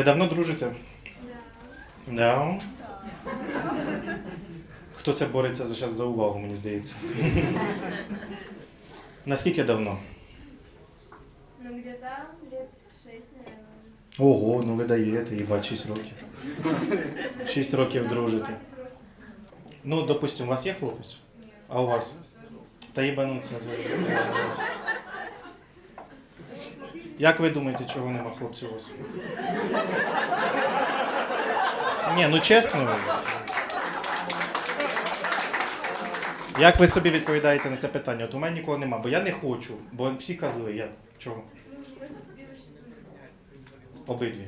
Ви давно дружите? Да. Хто це бореться за зараз за увагу, мені здається. Наскільки давно? Ну, где-то лет шесть, наверное. Ого, ну ви даєте, їбать, 6 років. 6 років дружите. 20 років. Ну, допустим, у вас є хлопець? А у вас? Та їбануться. Як ви думаєте, чого нема хлопців у вас? Ні, ну чесно. Як ви собі відповідаєте на це питання? От у мене нікого нема, бо я не хочу, бо всі козли. Я чого? Обидві.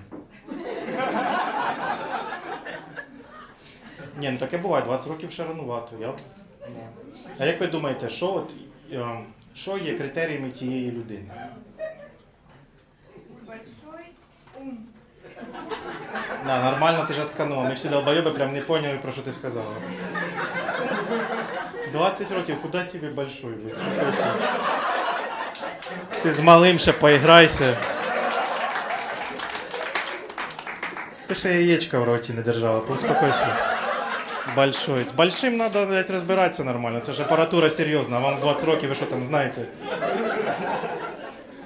Ні, ну таке буває, 20 років ще ранувато. Я... ну. А як ви думаєте, що, от, е, що є критеріями тієї людини? Большой ум. Да, нормально, ти жастканула. Ми всі долбойоби прям не поняли, про що ти сказала. 20 років, куди тобі большой? блядь? Ти з малим ще поіграйся. Ти ще яєчка в роті не держала, успокойся. Большой. З большим треба блядь, розбиратися нормально. Це ж апаратура серйозна, а вам 20 років, ви що там знаєте?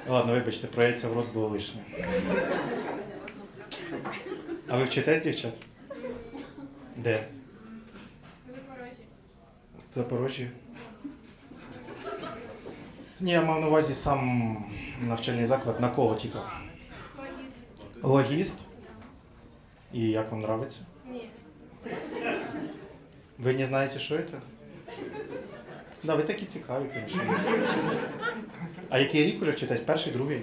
Ладно, вибачте, про яйця в рот було лишнє. А ви вчитесь, дівчат? Де? В Запорожжі? Ні, я мав на увазі сам навчальний заклад. На кого? Логист. Логіст? І як вам нравиться? Нет. Ви не знаєте, що це? Да, ви такі цікаві, звісно. А який рік уже вчитесь? Перший, другий?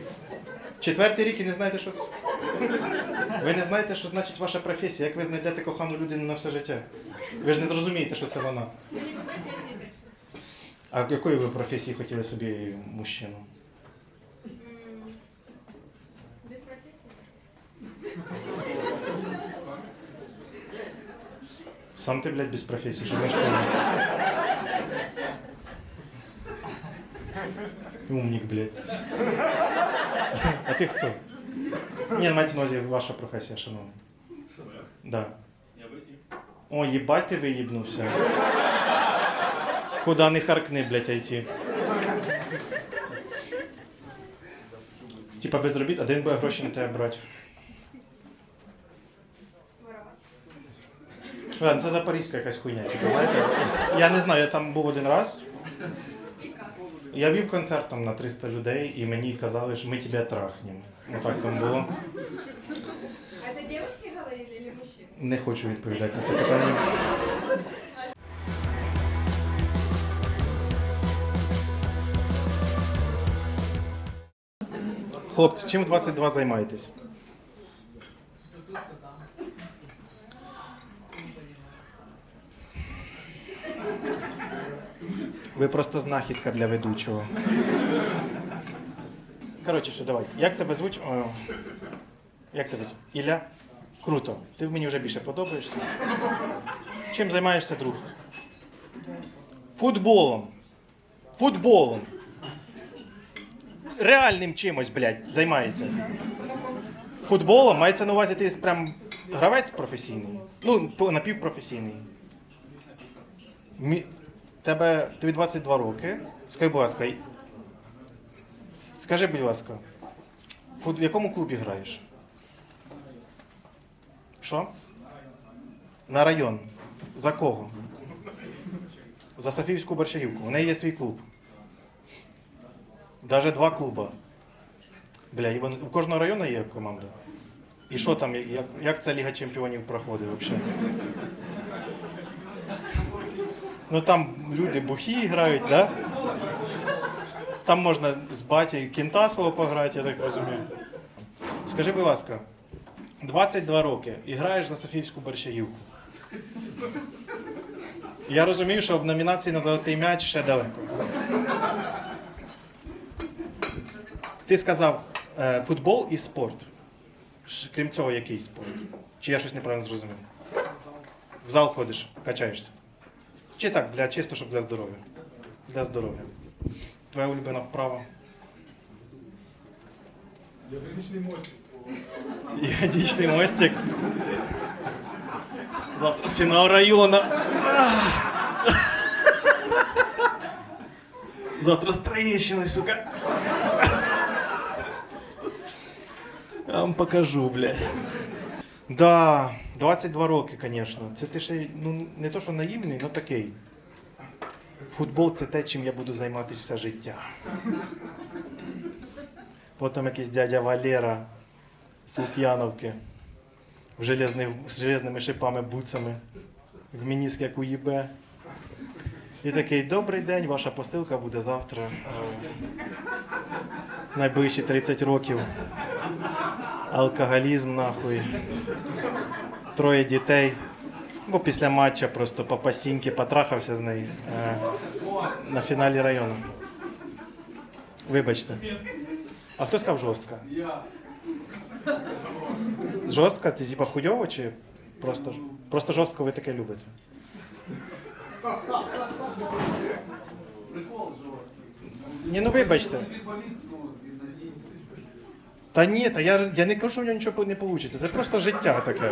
Четвертий рік і не знаєте, що це? Ви не знаєте, що значить ваша професія, як ви знайдете кохану людину на все життя? Ви ж не зрозумієте, що це вона. А якої ви професії хотіли собі мужчину? Сам ти, блядь, без професії, що знаєш коли? Умник, блядь. А ти хто? Ні, мається на увазі ваша професія, шановний. Да. О, їбать ти виїбнувся. Куда не харкни, блядь, айти. Типа без робіт, а де він буде гроші на тебе брати? Ладно, це запорізька якась хуйня. Типу, знаєте? Я не знаю, я там був один раз. Я вів концерт там на 300 людей, і мені казали, що ми тебе трахнемо. Ну так там було. А Это девушки говорили или мужчины? Не хочу відповідати на це питання. Хлопці, чим 22 займаєтесь? Ви просто знахідка для ведучого. Коротше, все, давай. Як тебе звуть? О, Як тебе звуть? Ілля? Круто. Ти мені вже більше подобаєшся. Чим займаєшся, друг? Футболом. Футболом. Реальним чимось, блядь, займається. Футболом мається на увазі, ти прям гравець професійний. Ну, напівпрофесійний. Тебе тобі 22 роки. Скажи, будь ласка, скажи, будь ласка, в якому клубі граєш? Що? На район. За кого? За Софіївську Борщагівку. У неї є свій клуб. Даже два клуба. Бля, і у кожного району є команда. І що там, як, як ця Ліга Чемпіонів проходить взагалі? Ну там люди бухі грають, да? Там можна з баті кінта свого пограти, я так розумію. Скажи, будь ласка, 22 роки і граєш за Софіївську Борщагівку. Я розумію, що в номінації на золотий м'яч ще далеко. Ти сказав е, футбол і спорт. Крім цього, який спорт? Чи я щось неправильно зрозумів? В зал ходиш, качаєшся. Чи так, для чисто, щоб для здоров'я? Для здоров'я. Твоя улюблена вправа. Ягодичний мостик Ягодичний мостик. Завтра фінал району. Завтра з Троєщиною, сука. Я вам покажу, блядь. Да, 22 роки, звісно. Це ти ще ну, не то, що наївний, але такий. Футбол це те, чим я буду займатися все життя. Потім якийсь дядя Валера з Лук'яновки з железними шипами буцами, в мініск як у ЄБ. І такий, добрий день, ваша посилка буде завтра. Е, Найближчі 30 років. Алкоголізм, нахуй. Троє дітей. Бо після матча просто по пасіньки потрахався з нею е, на фіналі району. Вибачте. А хто сказав жорстка? Жорстка? Ти типа хуйово чи просто, просто жорстко ви таке любите? Прикол жорсткий. Ні, ну вибачте. Та ні, та я, я не кажу, що в нього нічого не вийде. Це просто життя таке.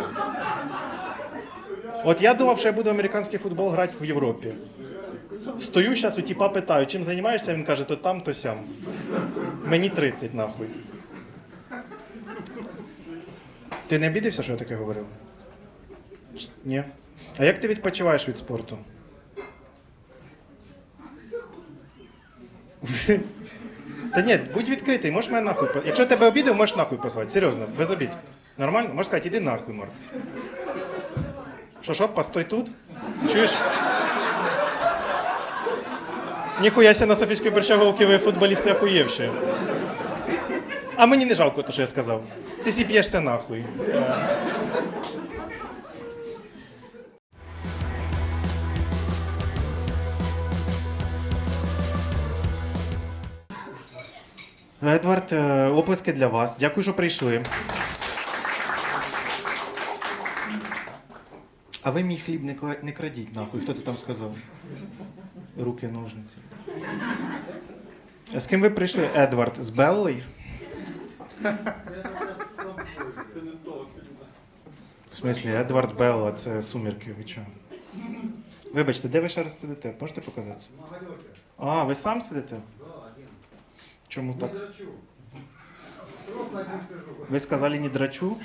От я думав, що я буду американський футбол грати в Європі. Стою зараз у тіпа питаю, чим займаєшся? Він каже, то там, то сям. Мені 30 нахуй. Ти не обідався, що я таке говорив? Ні. А як ти відпочиваєш від спорту? Та ні, будь відкритий, можеш мене нахуй. по- Якщо тебе обідав, можеш нахуй позвати. Серйозно, без обід. Нормально? Можеш сказати, іди нахуй, Марк. Що, що, постой тут? Чуєш? Ніхуя ся на Софійській Борщаговці ви футболісти охуєвші. А мені не жалко, то, що я сказав. Ти сіп'єшся нахуй. Едвард, е, оплески для вас. Дякую, що прийшли. А ви мій хліб не, кла- не крадіть, нахуй. Хто це там сказав? Руки, ножниці. А з ким ви прийшли? Едвард з Беллою? В смислі, Едвард Белла, це сумірки, ви чого? Вибачте, де ви ще раз сидите? Можете показати? А, ви сам сидите? Чому так? Ви сказали не драчу?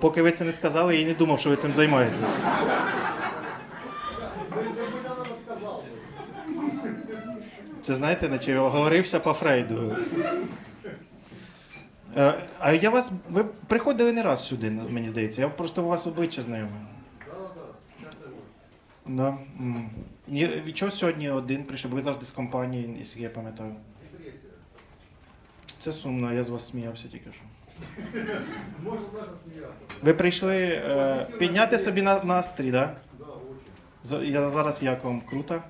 Поки ви це не сказали, я і не думав, що ви цим займаєтесь. Це знаєте, наче я оговорився по Фрейду. Е, а я вас. Ви приходили не раз сюди, мені здається. Я просто у вас обличчя знайомий. Да. від чого сьогодні один прийшов? Ви завжди з компанії, якщо я пам'ятаю. Це сумно, я з вас сміявся тільки що. Можно даже смеяться. Ви прийшли е, підняти собі на, настрій, так? Да, очень. Я зараз як вам круто.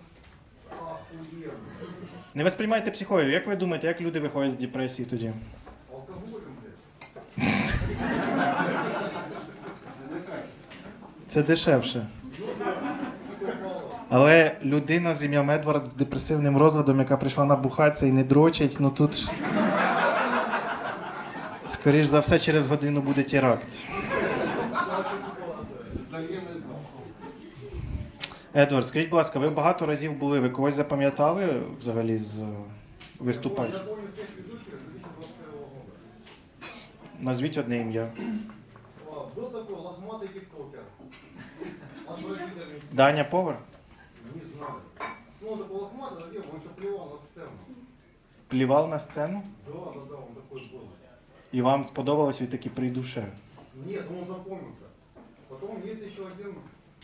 Не восприймайте психою. Як ви думаєте, як люди виходять з депресії тоді? Алкоголем, блядь. Це дешевше. Але людина з ім'ям Едвард з депресивним розладом, яка прийшла набухатися і не дрочить, ну тут. ж- Скоріш за все, через годину буде теракт. Заменный зал. Едвард, скажіть, будь ласка, ви багато разів були, ви когось запам'ятали взагалі з е, виступань? Я помню всех ведущих 2021 года. Назвіть одне ім'я. А, Был такой лохматый тиктокер. Отвратительный. Даня Повар? Не знаю. Ну, он такой лохматый, надел, он еще плевал на сцену. Плівав на сцену, Да, да, да, он такой был. і вам сподобалось, ви таки прийду ще. Нет, он запомнился. Потом есть еще один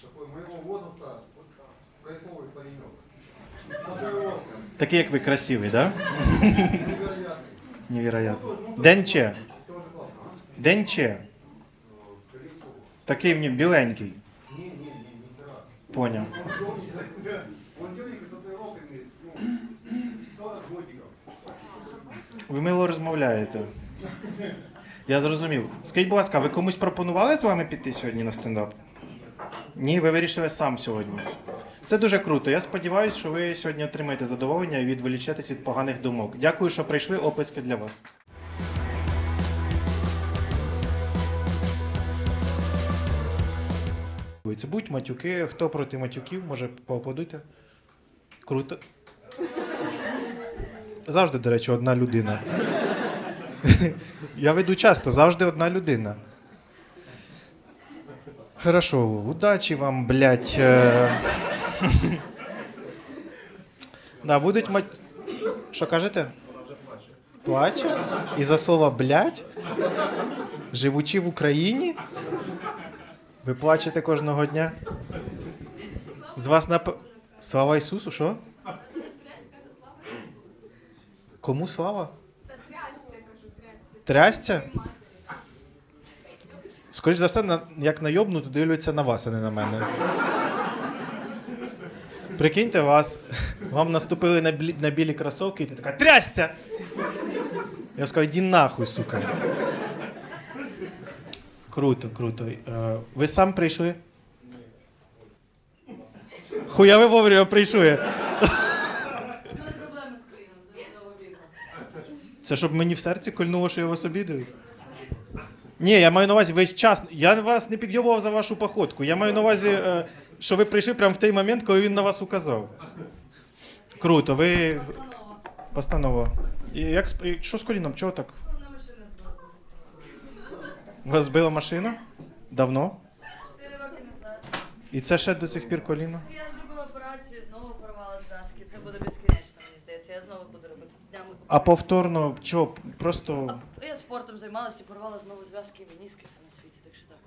такой моего возраста, вот, кайфовый паренек. Татуировка. Такий, як ви красивий, так? Да? Невероятный. Невероятно. Денче. Все же классно, а? Денче. Ну, Скорее всего. Такий мені біленький. годиков. Ви мило розмовляєте. Я зрозумів. Скажіть, будь ласка, ви комусь пропонували з вами піти сьогодні на стендап? Ні, ви вирішили сам сьогодні. Це дуже круто. Я сподіваюся, що ви сьогодні отримаєте задоволення і відволічетесь від поганих думок. Дякую, що прийшли. Описки для вас. Подобається. Будь матюки, хто проти матюків, може поаплодуйте. Круто. Завжди, до речі, одна людина. Я веду часто, завжди одна людина. Хорошо, удачі вам, блядь. е. Да, будуть мать. Що кажете? Плаче? І за слова блядь? Живучи в Україні? Ви плачете кожного дня? З вас нап... Слава Ісусу, що? Кому слава? Трясця? Скоріше за все, на, як найобну, то дивляться на вас, а не на мене. Прикиньте, вас, вам наступили на, білі, на білі кросовки, і ти така трясця! Я сказав, іди нахуй, сука. Круто, круто. Е, ви сам прийшли? Хуя ви вовремя прийшли. У проблеми з коліном, бігла. Це щоб мені в серці кольнуло, що я вас обідаю? Ні, я маю на увазі весь час. Я вас не підйобував за вашу походку. Я маю на увазі, е, що ви прийшли прямо в той момент, коли він на вас указав. Круто, ви. Постанова. Постанова. І як що з коліном? Чого так? Вас збила машина? Давно? Чотири роки назад. І це ще до цих пір коліно? Я зробила операцію, знову порвала зв'язки. Це буде безкінечно, мені здається. Я знову буду робити днями. А повторно, чого? Просто. А я спортом займалася і порвала знову зв'язки і меніски все на світі, так що так.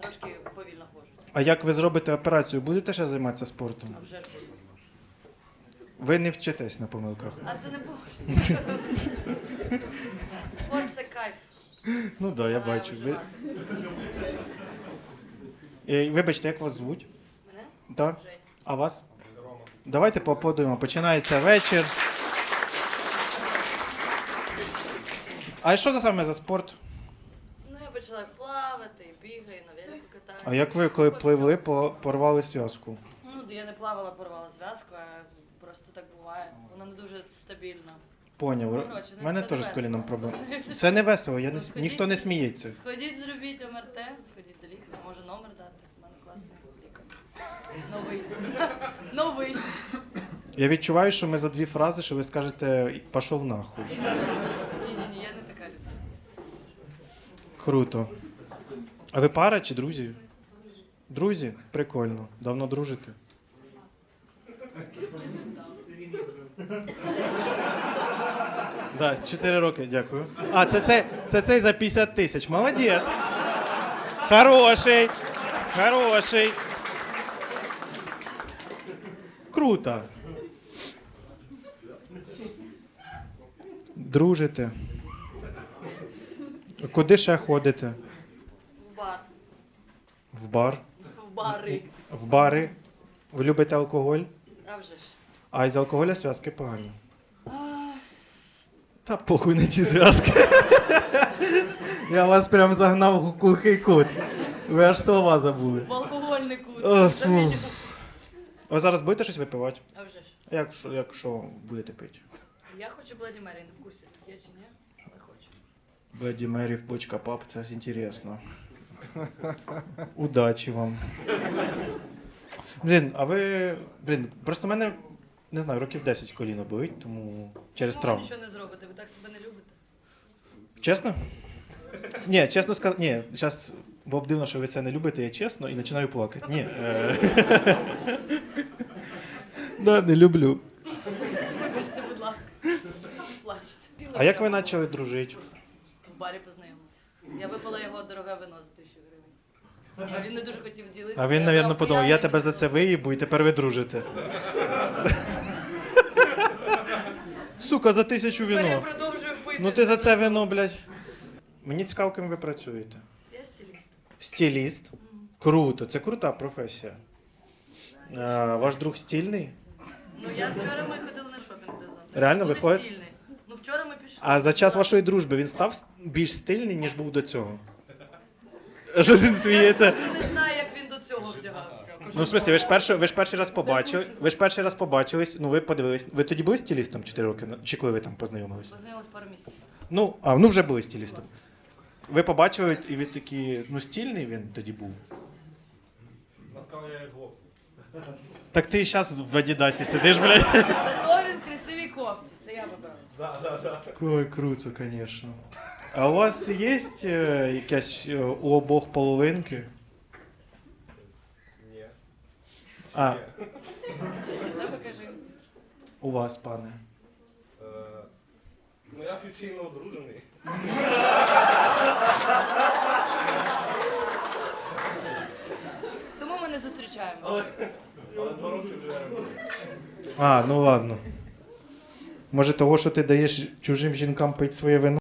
Трошки повільно ходжу. А як ви зробите операцію? Будете ще займатися спортом? А вже ж буду. Ви не вчитесь на помилках. А це не боже. Спорт це кайф. Ну так, да, я бачу. Ви... Е, Вибачте, як вас звуть? Мене? Так? А вас? Давайте поаплодуємо. Починається вечір. А що це саме за спорт? Ну, я почала плавати, бігаю, на велику катаюся. А як ви, коли пливли, по- порвали зв'язку? Ну, я не плавала, порвала зв'язку, а просто так буває. Вона не дуже стабільна. Поняв. Коротше, У мене це теж з весело. коліном проблема. Це не весело, я не, с- сходіть. ніхто не сміється. Сходіть, зробіть МРТ, сходіть до лікаря, може номер дати. У мене класний лікар. Новий. Новий. Я відчуваю, що ми за дві фрази, що ви скажете пішов нахуй. Ні, ні, ні, я не така людина. Круто. А ви пара чи друзі? Друзі? Прикольно. Давно дружите? Да, 4 роки, дякую. А, це, це, це цей за 50 тисяч. Молодець. Хороший. Хороший. Круто. Дружите. Куди ще ходите? В бар. В бар? В бари. В бари? Ви любите алкоголь? А вже ж. А із алкоголя зв'язки погані. Та похуй на ті зв'язки. Я вас прям загнав в глухий кут. Ви аж слова забули. В алкогольний кут. Ви зараз будете щось випивати? А вже ж. Як що, як що будете пити? Я хочу Бладі Мері, не в курсі, тут є чи ні, але хочу. Беді Мерів, бочка пап, це інтересно. Удачі вам. Блін, а ви. Блін, просто в мене, не знаю, років 10 коліно болить, тому через Ну, ви травму. нічого не зробите, ви так себе не любите. Чесно? Ні, чесно сказати, ні, зараз було б дивно, що ви це не любите, я чесно, і починаю плакати. Ні. е. Да, не люблю. Вибачте, будь ласка. Плачте. А як ви почали дружити? В барі познайомилися. Я випила його дороге вино за тисячу гривень. А він не дуже хотів ділитися. А він, мабуть, подумав, я тебе за це виїбу, і тепер ви дружите. Сука, за тисячу віно. продовжую пити. Ну ти за це вино, блядь. Мені цікаво, ким ви працюєте. Я стиліст. Стиліст. Круто, це крута професія. А, ваш друг стільний? Ну я вчора ми ходили на шопінг разом. Реально, Буде ви ходите? Ну вчора ми пішли. А за час вашої дружби він став с- більш стильний, ніж був до цього. Щось він сміється. Я не знаю, як він до цього вдягався. Ну, в смислі, ви ж перший, ви ж перший раз побачили. Ви ж перший раз побачились, ну ви подивились. Ви тоді були стилістом 4 роки, на- чи коли ви там познайомились? Познайомились пару місяців. Ну, а ну вже були стилістом. Ви побачили, і ви такі, ну стильний він тоді був. Так ти зараз в Адідасі сидиш, блядь. Зато він в красивій кофті. Це я вибрала. Да, да, да. Ой, круто, звісно. А у вас є е, якась е, у обох половинки? Ні. А, у вас, пане. Е, ну я офіційно одружений. Тому ми не зустрічаємо. Але, але два роки вже. А, ну ладно. Може того, що ти даєш чужим жінкам пити своє вино?